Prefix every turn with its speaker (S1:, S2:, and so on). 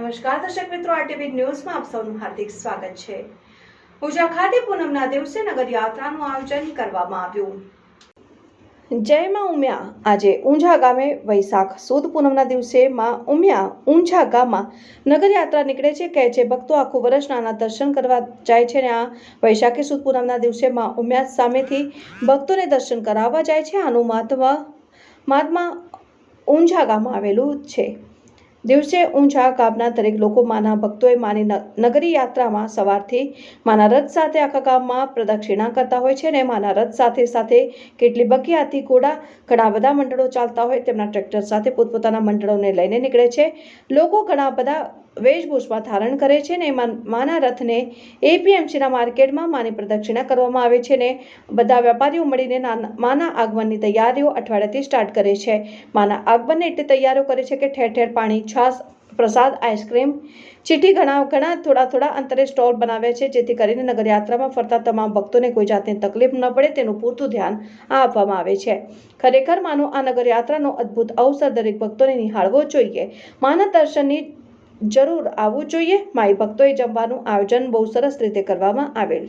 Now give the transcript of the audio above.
S1: નમસ્કાર દર્શક મિત્રો આરટીવી ન્યૂઝમાં આપ સૌનું હાર્દિક સ્વાગત છે. પૂજા ખાતે પૂનમના દિવસે નગર યાત્રાનું આયોજન કરવામાં આવ્યું. જય માં ઉમિયા. આજે ઊંઝા ગામે વૈશાખ સુદ પૂનમના દિવસે માં ઉમિયા ઊંઝા ગામમાં નગરયાત્રા નીકળે છે કહે છે ભક્તો આખું વર્ષ નાના દર્શન કરવા જાય છે અને આ વૈશાખી સુદ પૂનમના દિવસે માં ઉમિયા સામેથી ભક્તોને દર્શન કરાવવા જાય છે. આનું મહાત્મા મહાત્મા ઊંઝા ગામમાં આવેલું છે. દિવસે ઊંઝા ગામના દરેક લોકો માના ભક્તોએ માની નગરી યાત્રામાં સવારથી માના રથ સાથે આખા ગામમાં પ્રદક્ષિણા કરતા હોય છે અને માના રથ સાથે સાથે કેટલી બગી હાથી ઘોડા ઘણા બધા મંડળો ચાલતા હોય તેમના ટ્રેક્ટર સાથે પોતપોતાના મંડળોને લઈને નીકળે છે. લોકો ઘણા બધા વેશભૂષમાં ધારણ કરે છે ને માન- રથને એપીએમસીના માર્કેટમાં માની પ્રદક્ષિણા કરવામાં આવે છે ને બધા વેપારીઓ મળીને માના આગમનની તૈયારીઓ અઠવાડિયાથી સ્ટાર્ટ કરે છે. માના આગમનને એટલી તૈયારીઓ કરે છે કે ઠેર ઠેર પાણી, છાશ, પ્રસાદ, આઈસ્ક્રીમ, ચીઠી ઘણા ઘણા થોડા થોડા અંતરે સ્ટોલ બનાવ્યા છે, જેથી કરીને નગરયાત્રામાં ફરતા તમામ ભક્તોને કોઈ જાતની તકલીફ ન પડે તેનું પૂરતું ધ્યાન આપવામાં આવે છે. ખરેખર માનો આ નગરયાત્રાનો અદ્ભુત અવસર દરેક ભક્તોને નિહાળવો જોઈએ. માના દર્શનની જરૂર આવવું જોઈએ. માઈ ભક્તોએ જમવાનું આયોજન બહુ સરસ રીતે કરવામાં આવેલ.